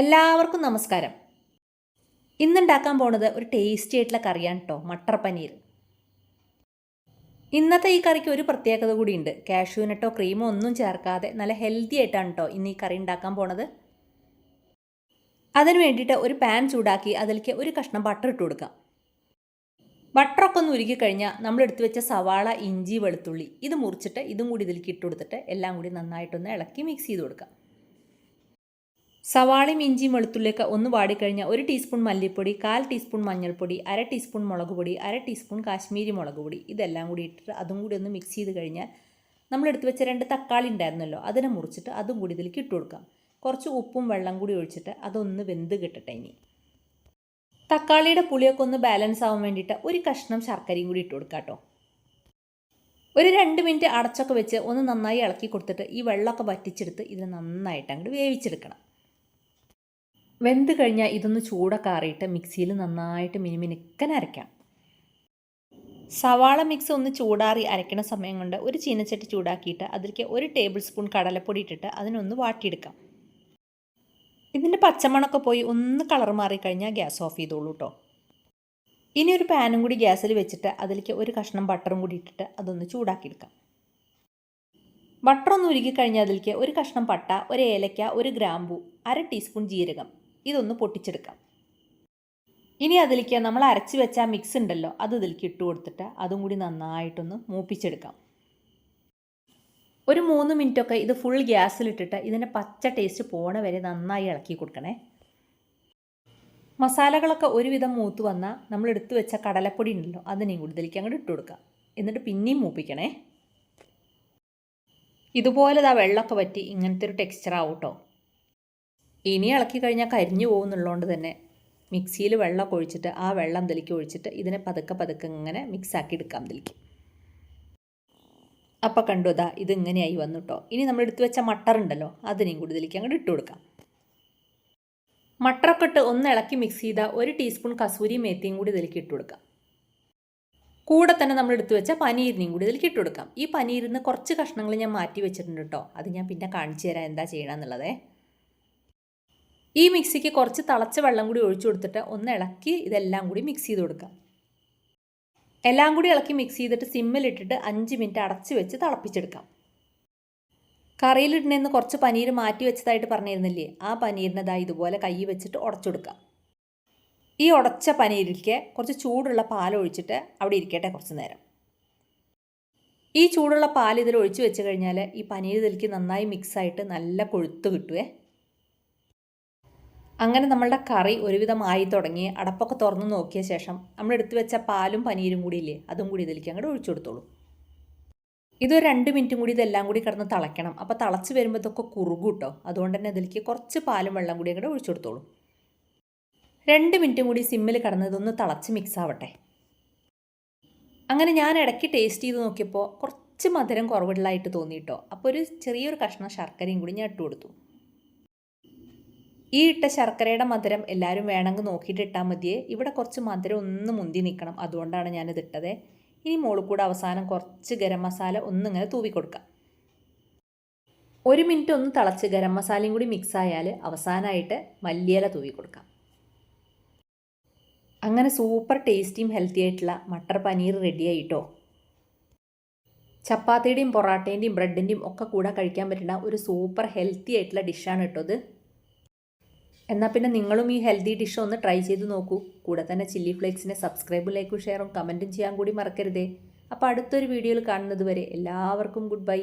എല്ലാവർക്കും നമസ്കാരം. ഇന്നുണ്ടാക്കാൻ പോണത് ഒരു ടേസ്റ്റി ആയിട്ടുള്ള കറിയാണ് കേട്ടോ മട്ടർ പനീർ. ഇന്നത്തെ ഈ കറിക്ക് ഒരു പ്രത്യേകത കൂടിയുണ്ട്. കാഷ്യൂനട്ടോ ക്രീമോ ഒന്നും ചേർക്കാതെ നല്ല ഹെൽത്തി ആയിട്ടാണ് കേട്ടോ ഇന്ന് ഈ കറി ഉണ്ടാക്കാൻ പോണത്. അതിന് വേണ്ടിയിട്ട് ഒരു പാൻ ചൂടാക്കി അതിലേക്ക് ഒരു കഷ്ണം ബട്ടർ ഇട്ട് കൊടുക്കാം. ബട്ടറൊക്കെ ഒന്ന് ഉരുക്കി കഴിഞ്ഞാൽ നമ്മൾ എടുത്തു വെച്ച സവാള ഇഞ്ചി വെളുത്തുള്ളി ഇത് മുറിച്ചിട്ട് ഇതും കൂടി ഇതിലേക്ക് ഇട്ട് കൊടുത്തിട്ട് എല്ലാം കൂടി നന്നായിട്ടൊന്ന് ഇളക്കി മിക്സ് ചെയ്ത് കൊടുക്കാം. സവാളയും ഇഞ്ചിയും വെളുത്തുള്ളിയൊക്കെ ഒന്ന് വാടിക്കഴിഞ്ഞാൽ ഒരു ടീസ്പൂൺ മല്ലിപ്പൊടി കാൽ ടീസ്പൂൺ മഞ്ഞൾപ്പൊടി അര ടീസ്പൂൺ മുളക് പൊടി അര ടീസ്പൂൺ കാശ്മീരി മുളക് പൊടി ഇതെല്ലാം കൂടി ഇട്ടിട്ട് അതും കൂടി ഒന്ന് മിക്സ് ചെയ്ത് കഴിഞ്ഞാൽ നമ്മൾ എടുത്തു വെച്ച രണ്ട് തക്കാളി ഉണ്ടായിരുന്നല്ലോ അതിനെ മുറിച്ചിട്ട് അതും കൂടി ഇതിലേക്ക് ഇട്ട് കൊടുക്കാം. കുറച്ച് ഉപ്പും വെള്ളം കൂടി ഒഴിച്ചിട്ട് അതൊന്ന് വെന്ത് കിട്ടട്ടെ ഇനി. തക്കാളിയുടെ പുളിയൊക്കെ ഒന്ന് ബാലൻസ് ആവാൻ വേണ്ടിയിട്ട് ഒരു കഷ്ണം ശർക്കരയും കൂടി ഇട്ട് കൊടുക്കാം കേട്ടോ. ഒരു രണ്ട് മിനിറ്റ് അടച്ചൊക്കെ വെച്ച് ഒന്ന് നന്നായി ഇളക്കി കൊടുത്തിട്ട് ഈ വെള്ളമൊക്കെ വറ്റിച്ചെടുത്ത് ഇതിനെ നന്നായിട്ട് അങ്ങോട്ട് വേവിച്ചെടുക്കണം. വെന്ത് കഴിഞ്ഞാൽ ഇതൊന്ന് ചൂടൊക്കെ ആറിയിട്ട് മിക്സിയിൽ നന്നായിട്ട് മിനിമിനുക്കൻ അരയ്ക്കാം. സവാള മിക്സ് ഒന്ന് ചൂടാറി അരയ്ക്കണ സമയം കൊണ്ട് ഒരു ചീനച്ചട്ടി ചൂടാക്കിയിട്ട് അതിലേക്ക് ഒരു ടേബിൾ സ്പൂൺ കടലപ്പൊടി ഇട്ടിട്ട് അതിനൊന്ന് വാട്ടിയെടുക്കാം. ഇതിന്റെ പച്ചമണമൊക്കെ പോയി ഒന്ന് കളർ മാറിക്കഴിഞ്ഞാൽ ഗ്യാസ് ഓഫ് ചെയ്തോളൂ കേട്ടോ ഇനി ഒരു പാനും കൂടി ഗ്യാസിൽ വെച്ചിട്ട് അതിലേക്ക് ഒരു കഷ്ണം ബട്ടറും കൂടി ഇട്ടിട്ട് അതൊന്ന് ചൂടാക്കിയെടുക്കാം. ബട്ടർ ഒന്ന് ഉരുകി കഴിഞ്ഞാൽ അതിലേക്ക് ഒരു കഷ്ണം പട്ട ഒരു ഏലക്ക ഒരു ഗ്രാമ്പു അര ടീസ്പൂൺ ജീരകം ഇതൊന്ന് പൊട്ടിച്ചെടുക്കാം. ഇനി അതിലേക്ക് നമ്മൾ അരച്ച് വെച്ച മിക്സ് ഉണ്ടല്ലോ അത് ഇതിലേക്ക് ഇട്ട് കൊടുത്തിട്ട് അതും കൂടി നന്നായിട്ടൊന്ന് മൂപ്പിച്ചെടുക്കാം. ഒരു മൂന്ന് മിനിറ്റൊക്കെ ഇത് ഫുൾ ഗ്യാസിലിട്ടിട്ട് ഇതിന്റെ പച്ച ടേസ്റ്റ് പോണ വരെ നന്നായി ഇളക്കി കൊടുക്കണേ. മസാലകളൊക്കെ ഒരുവിധം മൂത്ത് വന്നാൽ നമ്മൾ എടുത്തു വെച്ച കടലപ്പൊടി ഉണ്ടല്ലോ അതിനെയും കൂടി ഇതിലേക്ക് അങ്ങോട്ട് ഇട്ട് കൊടുക്കാം. എന്നിട്ട് പിന്നെയും മൂപ്പിക്കണേ. ഇതുപോലെ ആ വെള്ളമൊക്കെ പറ്റി ഇങ്ങനത്തെ ഒരു ടെക്സ്ചർ ആവും കേട്ടോ ഇനി ഇളക്കി കഴിഞ്ഞാൽ കരിഞ്ഞു പോകുന്നുള്ളതുകൊണ്ട് തന്നെ മിക്സിയിൽ വെള്ളമൊക്കെ ഒഴിച്ചിട്ട് ആ വെള്ളം ഇതിലേക്ക് ഒഴിച്ചിട്ട് ഇതിനെ പതുക്കെ പതുക്കെ ഇങ്ങനെ മിക്സാക്കി എടുക്കാം ഇതിലേക്ക്. അപ്പം കണ്ടു അതാ ഇതിങ്ങനെയായി വന്നു കേട്ടോ ഇനി നമ്മൾ എടുത്തു വെച്ച മട്ടർ ഉണ്ടല്ലോ അതിനെയും കൂടി ഇതിലേക്ക് അങ്ങോട്ട് ഇട്ട് കൊടുക്കാം. മട്ടറൊക്കെ ഇട്ട് ഒന്ന് ഇളക്കി മിക്സ് ചെയ്താൽ ഒരു ടീസ്പൂൺ കസൂരി മേത്തിയും കൂടി ഇതിലേക്ക് ഇട്ട് കൊടുക്കാം. കൂടെ തന്നെ നമ്മൾ എടുത്തു വെച്ച പനീരിനെയും കൂടി ഇതിലേക്ക് ഇട്ട് കൊടുക്കാം. ഈ പനീരിൽ നിന്ന് കുറച്ച് കഷ്ണങ്ങൾ ഞാൻ മാറ്റി വെച്ചിട്ടുണ്ട് കേട്ടോ. അത് ഞാൻ പിന്നെ കാണിച്ചു തരാം എന്താ ചെയ്യണമെന്നുള്ളതേ ഈ മിക്സിക്ക് കുറച്ച് തിളച്ച വെള്ളം കൂടി ഒഴിച്ചു കൊടുത്തിട്ട് ഒന്ന് ഇളക്കി ഇതെല്ലാം കൂടി മിക്സ് ചെയ്ത് കൊടുക്കാം എല്ലാം കൂടി ഇളക്കി മിക്സ് ചെയ്തിട്ട് സിമ്മിലിട്ടിട്ട് അഞ്ച് മിനിറ്റ് അടച്ച് വെച്ച് തിളപ്പിച്ചെടുക്കാം. കറിയിലിടുന്നതിന്ന് കുറച്ച് പനീർ മാറ്റി വെച്ചതായിട്ട് പറഞ്ഞിരുന്നില്ലേ? ആ പനീരിനതാ ഇതുപോലെ കൈ വെച്ചിട്ട് ഉടച്ചെടുക്കാം. ഈ ഉടച്ച പനീരിലേക്ക് കുറച്ച് ചൂടുള്ള പാൽ ഒഴിച്ചിട്ട് അവിടെ ഇരിക്കട്ടെ കുറച്ച് നേരം. ഈ ചൂടുള്ള പാൽ ഇതിൽ ഒഴിച്ച് വെച്ച് കഴിഞ്ഞാൽ ഈ പനീർ ഇതിലേക്ക് നന്നായി മിക്സായിട്ട് നല്ല കൊഴുത്ത് കിട്ടുവേ. അങ്ങനെ നമ്മളുടെ കറി ഒരുവിധം ആയി തുടങ്ങി അടപ്പൊക്കെ തുറന്ന് നോക്കിയ ശേഷം നമ്മൾ എടുത്തു വെച്ച പാലും പനീരും കൂടി ഇല്ലേ അതും കൂടി ഇതിലേക്ക് അങ്ങോട്ട് ഒഴിച്ചു കൊടുത്തോളൂ. ഇതൊരു രണ്ട് മിനിറ്റും കൂടി ഇതെല്ലാം കൂടി കിടന്ന് തിളയ്ക്കണം. അപ്പോൾ തിളച്ച് വരുമ്പോൾ ഇതൊക്കെ കുറുകും കേട്ടോ അതുകൊണ്ട് തന്നെ ഇതിലേക്ക് കുറച്ച് പാലും വെള്ളം കൂടി അങ്ങോട്ട് ഒഴിച്ചു കൊടുത്തോളൂ. രണ്ട് മിനിറ്റും കൂടി സിമ്മിൽ കിടന്ന് ഇതൊന്ന് തിളച്ച് മിക്സ് ആവട്ടെ. അങ്ങനെ ഞാൻ ഇടയ്ക്ക് ടേസ്റ്റ് ചെയ്ത് നോക്കിയപ്പോൾ കുറച്ച് മധുരം കുറവുള്ളതായിട്ട് തോന്നി കേട്ടോ അപ്പോൾ ഒരു ചെറിയൊരു കഷ്ണം ശർക്കരയും കൂടി ഞാൻ ഇട്ട് കൊടുത്തു. ഈ ഇട്ട ശർക്കരയുടെ മധുരം എല്ലാവരും വേണമെങ്കിൽ നോക്കിയിട്ട് ഇട്ടാൽ മതിയേ. ഇവിടെ കുറച്ച് മധുരം ഒന്ന് മുന്തി നിൽക്കണം അതുകൊണ്ടാണ് ഞാനിത് ഇട്ടത്. ഇനി മോളിൽ കൂടെ അവസാനം കുറച്ച് ഗരം മസാല ഒന്നിങ്ങനെ തൂവി കൊടുക്കാം. ഒരു മിനിറ്റ് ഒന്ന് തിളച്ച് ഗരം മസാലയും കൂടി മിക്സ് ആയാൽ അവസാനമായിട്ട് മല്ലിയില തൂവി കൊടുക്കാം. അങ്ങനെ സൂപ്പർ ടേസ്റ്റിയും ഹെൽത്തി ആയിട്ടുള്ള മട്ടർ പനീർ റെഡി ആയിട്ടോ. ചപ്പാത്തിയുടെയും പൊറാട്ടേന്റെയും ബ്രെഡിന്റെയും ഒക്കെ കൂടെ കഴിക്കാൻ പറ്റുന്ന ഒരു സൂപ്പർ ഹെൽത്തി ആയിട്ടുള്ള ഡിഷാണ് കേട്ടോ ഇത്. എന്നാൽ പിന്നെ നിങ്ങളും ഈ ഹെൽത്തി ഡിഷ് ഒന്ന് ട്രൈ ചെയ്ത് നോക്കൂ. കൂടെ തന്നെ ചില്ലി ഫ്ലേക്സിനെ സബ്സ്ക്രൈബും ലൈക്കും ഷെയറും കമന്റും ചെയ്യാൻ കൂടി മറക്കരുതേ. അപ്പോൾ അടുത്തൊരു വീഡിയോയിൽ കാണുന്നത് വരെ എല്ലാവർക്കും ഗുഡ് ബൈ